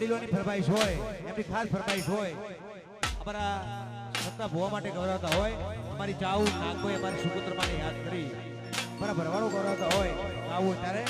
વડીલોની ફરમાઈશ હોય, એમની ખાસ ફરમાઈશ હોય, અમારા સત્તા ભોવા માટે ગૌરવતા હોય, અમારી ચાઉ નાગભાઈ અમારી સુપુત્રમાં યાદ કરી અમારા ભરવાડો ગૌરવતા હોય, આવું અત્યારે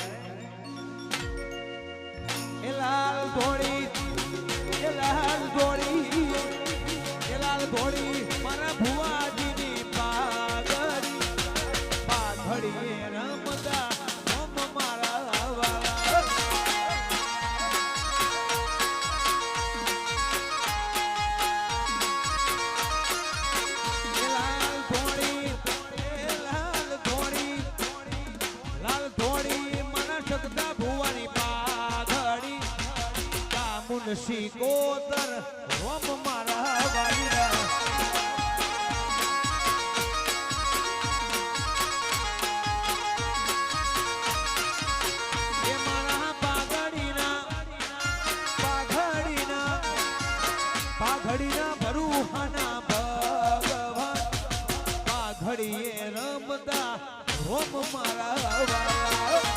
તુલસી કોતર રોમ મારા વાયરા. ઘડીના ભરૂહાના ભગવાન. આ ઘડીએ રમતા રોમ મારા વાયા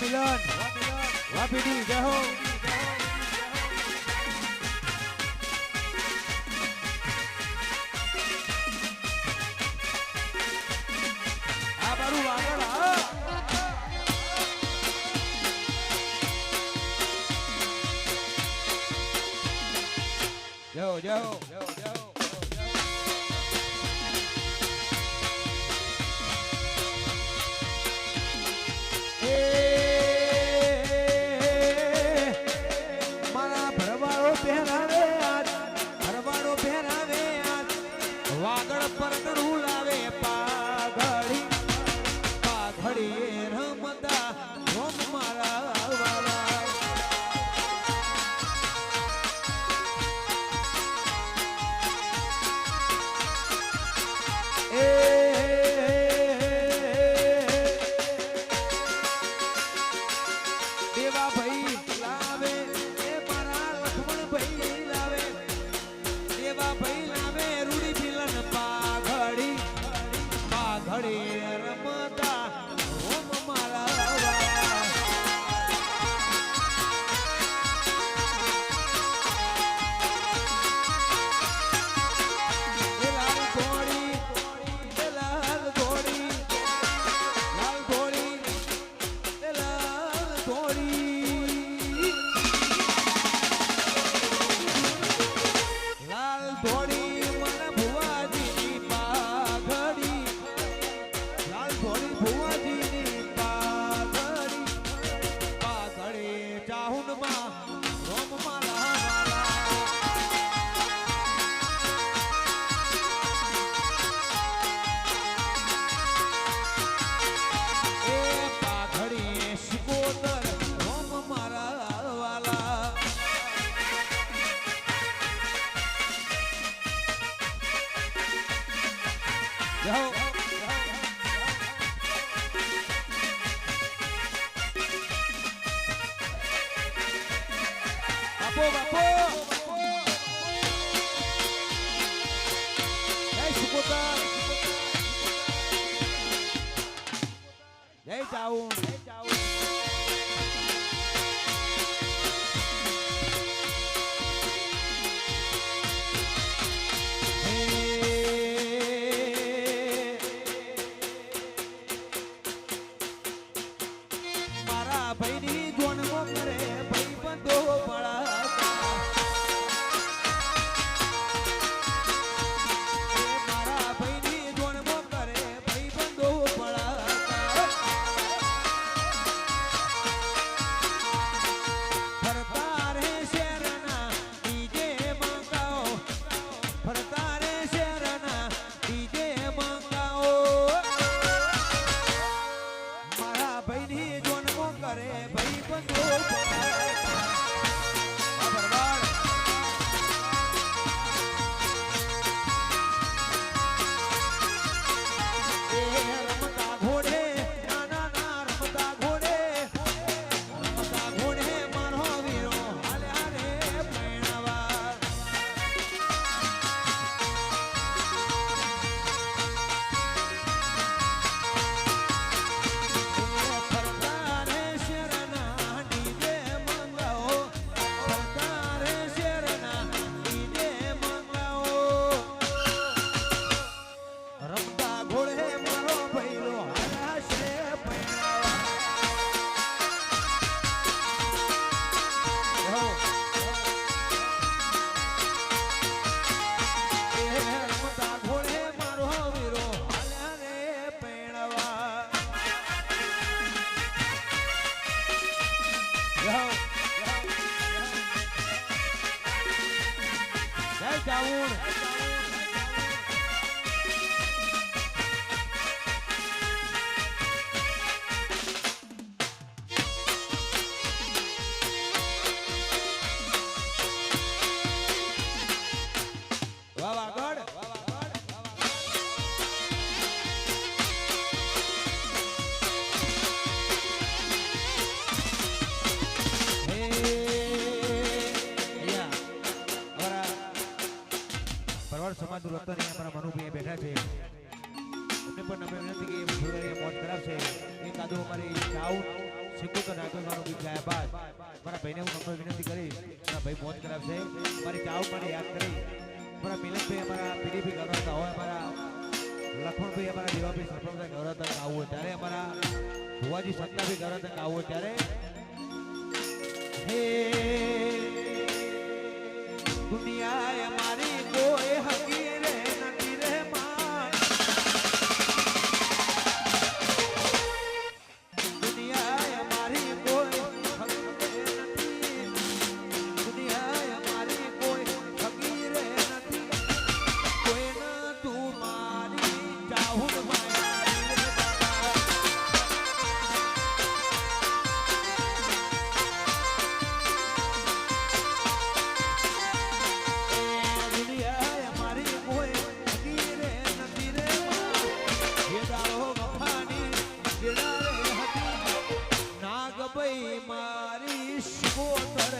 Babylon, Wapidi, Jai Ho. આ મારું આગળ હા Yo, yo. yo. બાપો બાપો જય જાઉં aluno. ભાઈને હું નમ્ર વિનંતી કરીશ મારા ભાઈ મોજ છે મારી ચાવ માટે યાદ કરી. અમારા મિલનભાઈ અમારા પીડીપી ગૌરવતા હોય, અમારા લખમણભાઈ અમારા દેવાભાઈ સરપંચભાઈ ગૌરવતા ગાવું હોય ત્યારે અમારા ભુવાજી સત્તાભાઈ ગૌરવતા ગાવું હોય ત્યારે હે દુનિયા મારી નાગભાઈ મારી શોતર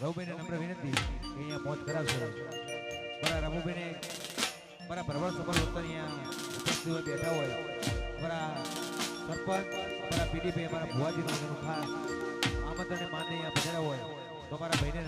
રઘુભાઈને નમ્ર વિનંતી કે અહીંયા મોજ કરાવશો. મારા રઘુભાઈને મારા પ્રભાવ સભા લોકો અહીંયા હોય, બેઠા હોય. મારા સરપંચ, મારા પીડીપી, મારા ભુવાજીનું એનું ખાસ આમંત્રણને માનને અહીંયા પધાર્યા હોય. તો મારા ભાઈને